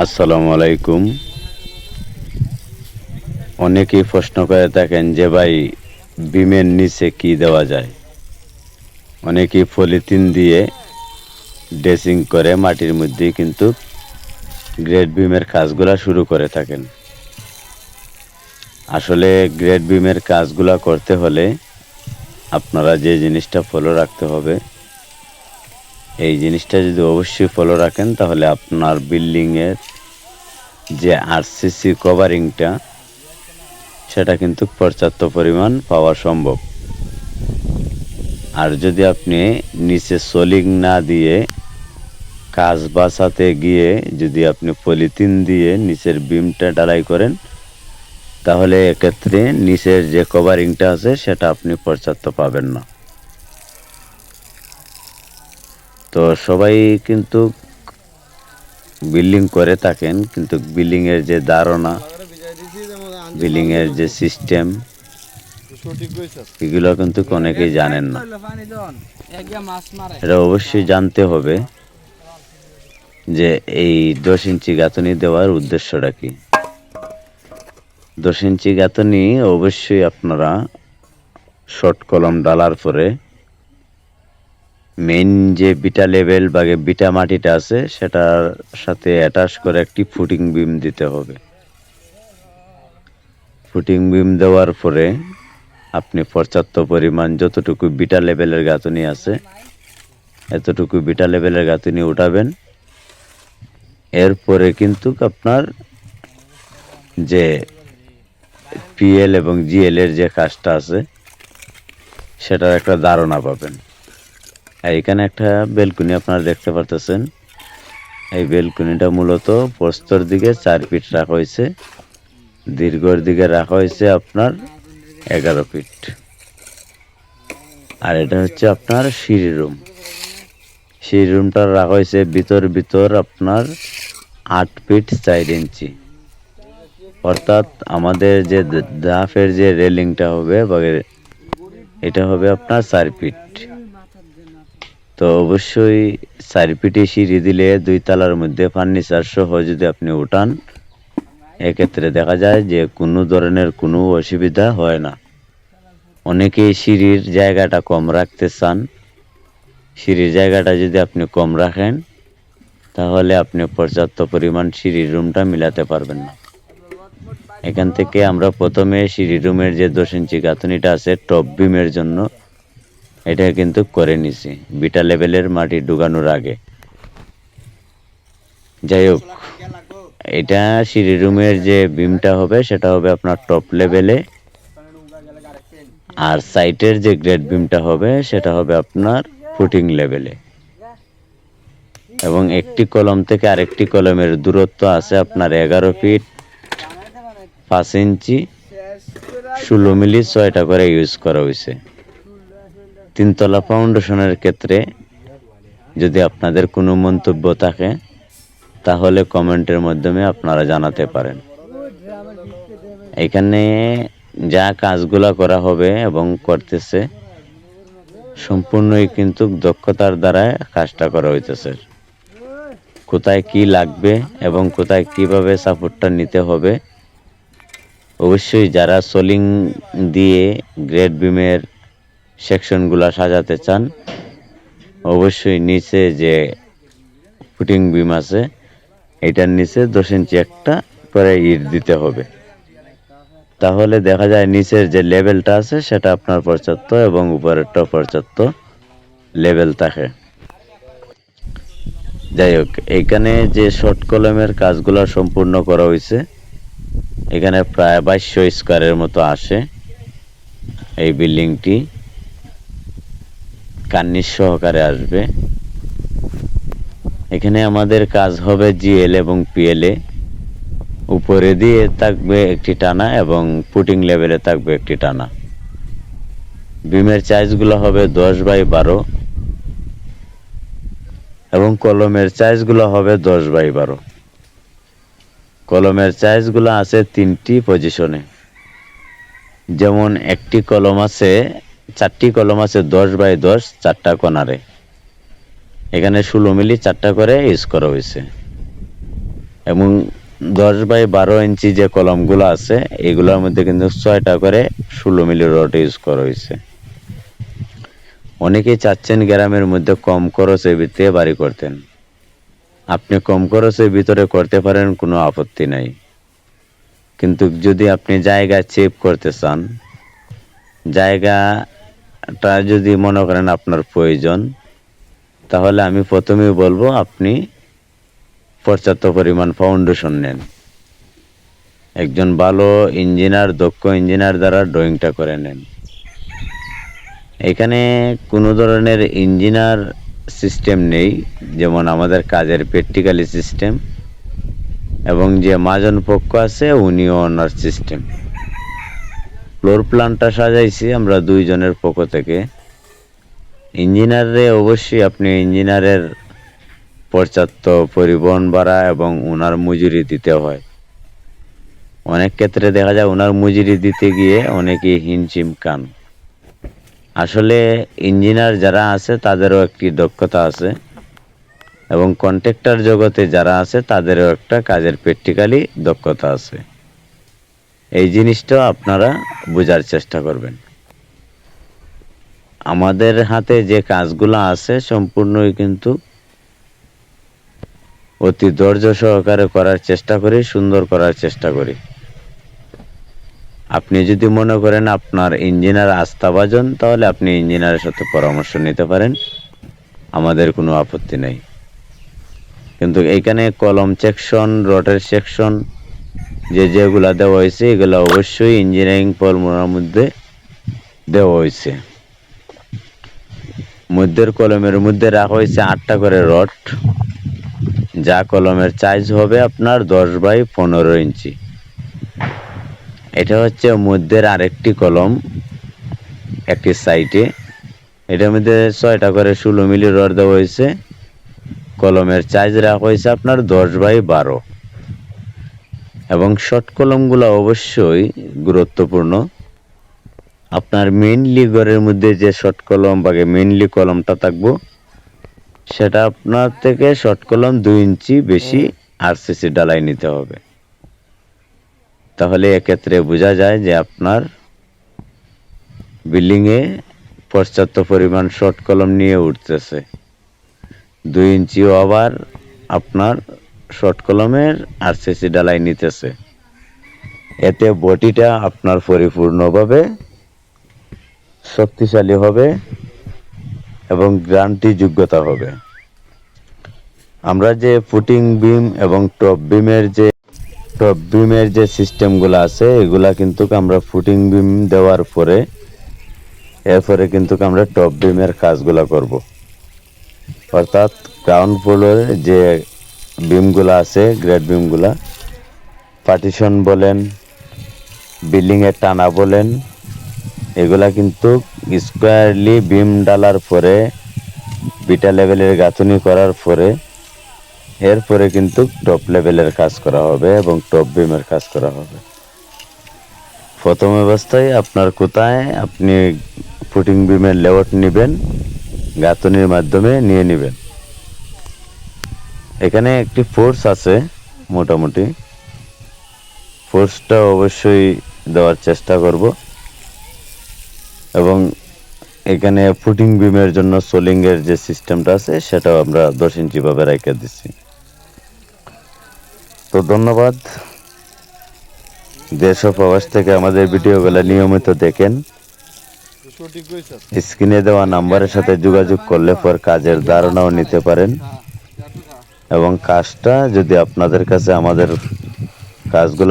আসসালামু আলাইকুম। অনেকেই প্রশ্ন করে থাকেন যে ভাই, বিমের নিচে কি দেওয়া যায়? অনেকেই পলিথিন দিয়ে ড্রেসিং করে মাটির মধ্যে, কিন্তু গ্রেড বিমের কাজগুলা শুরু করে থাকেন। আসলে গ্রেড বিমের কাজগুলা করতে হলে আপনারা যে জিনিসটা ফলো রাখতে হবে এই জিনিসটা যদি অবশ্যই ফলো রাখেন, তাহলে আপনার বিল্ডিংয়ের যে আরসিসি কভারিংটা সেটা কিন্তু পর্যাপ্ত পরিমাণ পাওয়া সম্ভব। আর যদি আপনি নিচে সোলিং না দিয়ে কাজ বাসাতে গিয়ে যদি আপনি পলিথিন দিয়ে নিচের বিমটা ডালাই করেন, তাহলে এক্ষেত্রে নিচের যে কভারিংটা আছে, সেটা আপনি পর্যাপ্ত পাবেন না। তো সবাই কিন্তু বিল্ডিং করে থাকেন, কিন্তু বিল্ডিং এর যে ধারণা বিল্ডিং এর যে সিস্টেম, এগুলো কিন্তু অনেকেই জানেন না। এটা অবশ্যই জানতে হবে যে এই দশ ইঞ্চি গাঁথনি দেওয়ার উদ্দেশ্যটা কি। দশ ইঞ্চি গাঁথনি অবশ্যই আপনারা শর্ট কলম ডালার পরে মেইন যে বিটা লেভেল বা বিটা মাটিটা আছে, সেটার সাথে অ্যাটাচ করে একটি ফুটিং বিম দিতে হবে। ফুটিং বিম দেওয়ার পরে আপনি পর্যাপ্ত পরিমাণ যতটুকু বিটা লেভেলের গাঁথনি আছে, এতটুকু বিটা লেভেলের গাঁথনি উঠাবেন। এরপরে কিন্তু আপনার যে পিএল এবং জিএল এর যে কাজটা আছে, সেটার একটা ধারণা পাবেন। এখানে একটা বেলকুনি আপনারা দেখতে পারতেছেন। এই বেলকুনিটা মূলত প্রস্তর দিকে চার ফিট রাখা হয়েছে। দীর্ঘর দিকে রাখা হয়েছে আপনার এগারো ফিট। আর এটা হচ্ছে আপনার সিঁড়ি রুম। সিঁড়ি রুমটা রাখা হয়েছে ভিতর ভিতর আপনার আট ফিট চার ইঞ্চি। অর্থাৎ আমাদের যে দাফের যে রেলিংটা হবে বা এটা হবে আপনার চার ফিট। তো অবশ্যই চার ফিটে সিঁড়ি দিলে দুই তলার মধ্যে ফার্নিচার সহ যদি আপনি উঠান, এক্ষেত্রে দেখা যায় যে কোনো ধরনের কোনো অসুবিধা হয় না। অনেকেই সিঁড়ির জায়গাটা কম রাখতে চান। সিঁড়ির জায়গাটা যদি আপনি কম রাখেন, তাহলে আপনি পর্যাপ্ত পরিমাণ সিঁড়ির রুমটা মিলাতে পারবেন না। এখান থেকে আমরা প্রথমে সিঁড়ি রুমের যে দশ ইঞ্চি গাঁথনিটা আছে, টপ বিমের জন্য এটা কিন্তু করে নিছি। বিটা লেভেলের মাটি ঢুকানোর আগে। যাই হোক, এটা সিঁড়ি রুমের যে বিমটা হবে, সেটা হবে আপনার টপ লেভেলে আর সাইটের যে গ্রেড বিমটা হবে, সেটা হবে আপনার ফুটিং লেভেলে এবং একটি কলম থেকে আরেকটি কলমের দূরত্ব আছে আপনার এগারো ফিট পাঁচ ইঞ্চি। ষোলো মিলি ছয়টা করে ইউজ করা হয়েছে। তিনতলা ফাউন্ডেশনের ক্ষেত্রে যদি আপনাদের কোনো মন্তব্য থাকে, তাহলে কমেন্টের মাধ্যমে আপনারা জানাতে পারেন। এখানে যা কাজগুলা করা হবে এবং করতেছে, সম্পূর্ণই কিন্তু দক্ষতার দ্বারা কাজটা করা হইতেছে। কোথায় কি লাগবে এবং কোথায় কীভাবে সাপোর্টটা নিতে হবে, অবশ্যই যারা সোলিং দিয়ে গ্রেড বিমের সেকশনগুলো সাজাতে চান, অবশ্যই নিচে যে ফুটিং বিম আছে, এটার নিচে দশ ইঞ্চি একটা করে ইট দিতে হবে। তাহলে দেখা যায় নিচের যে লেভেলটা আছে, সেটা আপনার পর্যাপ্ত এবং উপরেরটা পর্যাপ্ত লেভেল থাকে। যাই হোক এইখানে যে শর্ট কলমের কাজগুলো সম্পূর্ণ করা হয়েছে, এখানে প্রায় বাইশশো স্কোয়ারের মতো আসে এই বিল্ডিংটি। কান্নির সহকারে আসবে। এখানে আমাদের কাজ হবে জিএল এবং পিএলএ উপরে দিয়ে থাকবে একটি টানা এবং পুটিং লেভেলে থাকবে একটি টানা। বিমের চাইজগুলো হবে দশ বাই বারো। এবং কলমের চাইজগুলো হবে দশ বাই বারো। কলমের চাইজগুলো আছে তিনটি পজিশনে যেমন একটি কলম আছে চারটি কলম আছে, দশ বাই দশ, চারটা কোনারে এখানে ষোলো মিলি চারটা করে ইউজ করা হয়েছে। এবং দশ বাই বারো ইঞ্চি যে কলমগুলো আছে, এগুলোর মধ্যে কিন্তু ছয়টা করে ষোলো মিলি রড ইউজ করা হয়েছে। অনেকেই চাচ্ছেন গ্রামের মধ্যে কম খরচের ভিতরে বাড়ি করতেন। আপনি কম খরচের ভিতরে করতে পারেন, কোনো আপত্তি নাই। কিন্তু যদি আপনি জায়গা চেপ করতে চান জায়গাটা যদি মনে করেন আপনার প্রয়োজন, তাহলে আমি প্রথমেই বলব আপনি পর্যাপ্ত পরিমাণ ফাউন্ডেশন নেন। একজন ভালো ইঞ্জিনিয়ার দক্ষ ইঞ্জিনিয়ার দ্বারা ড্রয়িংটা করে নেন। এখানে কোনো ধরনের ইঞ্জিনিয়ার সিস্টেম নেই, যেমন আমাদের কাজের প্র্যাকটিক্যালি সিস্টেম এবং যে মাজন পক্ষ আছে, উনিও ওনার সিস্টেম ফ্লোর প্ল্যানটা সাজাইছি আমরা দুইজনের পক্ষ থেকে। ইঞ্জিনিয়ারে অবশ্যই আপনি ইঞ্জিনিয়ারের পর্যাপ্ত পরিবহন ভাড়া এবং ওনার মজুরি দিতে হয়। অনেক ক্ষেত্রে দেখা যায় ওনার মজুরি দিতে গিয়ে অনেকেই হিমশিম কান আসলে ইঞ্জিনিয়ার যারা আছে, তাদেরও একটি দক্ষতা আছে এবং কন্ট্রাক্টর জগতে যারা আছে, তাদেরও একটা কাজের প্র্যাকটিক্যালি দক্ষতা আছে। এই জিনিসটা আপনারা বোঝার চেষ্টা করবেন। আমাদের হাতে যে কাজগুলো আছে সম্পূর্ণই কিন্তু অতি ধৈর্য সহকারে করার চেষ্টা করি, সুন্দর করার চেষ্টা করি। আপনি যদি মনে করেন আপনার ইঞ্জিনিয়ার আস্থাভাজন, তাহলে আপনি ইঞ্জিনিয়ারের সাথে পরামর্শ নিতে পারেন। আমাদের কোনো আপত্তি নেই। কিন্তু এইখানে কলম সেকশন, রডের সেকশন যে যেগুলা দেওয়া হয়েছে, এগুলো অবশ্যই ইঞ্জিনিয়ারিং ফর্মুলার মধ্যে দেওয়া হয়েছে। মধ্যের কলমের মধ্যে রাখা হয়েছে আটটা করে রড। যা কলমের সাইজ হবে আপনার দশ বাই পনেরো ইঞ্চি। এটা হচ্ছে মধ্যের আরেকটি কলম, একটি সাইডে এটার মধ্যে ছয়টা করে ষোলো মিলি রড দেওয়া হয়েছে। কলমের সাইজ রাখা হয়েছে আপনার দশ বাই বারো। এবং শর্ট কলমগুলো অবশ্যই গুরুত্বপূর্ণ। আপনার মেইনলি ঘরের মধ্যে যে শর্ট কলম বা মেইনলি কলমটা থাকব, সেটা আপনার থেকে শর্ট কলম দুই ইঞ্চি বেশি আরসিসি ডালাই নিতে হবে। তাহলে এক্ষেত্রে বোঝা যায় যে আপনার বিল্ডিংয়ে পর্যাপ্ত পরিমাণ শর্ট কলম নিয়ে উঠতেছে। দুই ইঞ্চি আবার আপনার শর্ট কলমের আরসিসি ডালাই নিতেছে। এতে বটিটা আপনার পরিপূর্ণভাবে শক্তিশালী হবে এবং গ্রান্টি যোগ্যতা হবে। আমরা যে ফুটিং বিম এবং টপ বিমের যে টপ বিমের যে সিস্টেমগুলো আছে, এগুলা কিন্তু আমরা ফুটিং বিম দেওয়ার পরে, এরপরে কিন্তু আমরা টপ বিমের কাজগুলো করব। অর্থাৎ গ্রাউন্ড ফ্লোরে যে বিমগুলো আছে গ্রেড বিমগুলা পার্টিশন বলেন, বিল্ডিংয়ের টানা বলেন, এগুলা কিন্তু স্কোয়ারলি বিম ডালার পরে, বিটা লেভেলের গাঁথুনি করার পরে, এরপরে কিন্তু টপ লেভেলের কাজ করা হবে এবং টপ বিমের কাজ করা হবে। প্রথম অবস্থায় আপনার কোথায় আপনি ফুটিং বিমের লেআউট নেবেন, গাঁথনির মাধ্যমে নিয়ে নেবেন। এখানে একটি ফোর্স আছে মোটামুটি। ফোর্সটা অবশ্যই দেওয়ার চেষ্টা করব। এবং এখানে ফুটিং বিমের জন্য সোলিংয়ের যে সিস্টেমটা আছে সেটাও আমরা দশ ইঞ্চিভাবে রেখে দিচ্ছি। তো ধন্যবাদ। দেশ ও প্রবাস থেকে আমাদের ভিডিওগুলো নিয়মিত দেখেন। স্ক্রিনে দেওয়া নাম্বারের সাথে যোগাযোগ করলে পর কাজের ধারণাও নিতে পারেন। এবং কাজটা যদি আপনাদের কাছে আমাদের কাজগুলো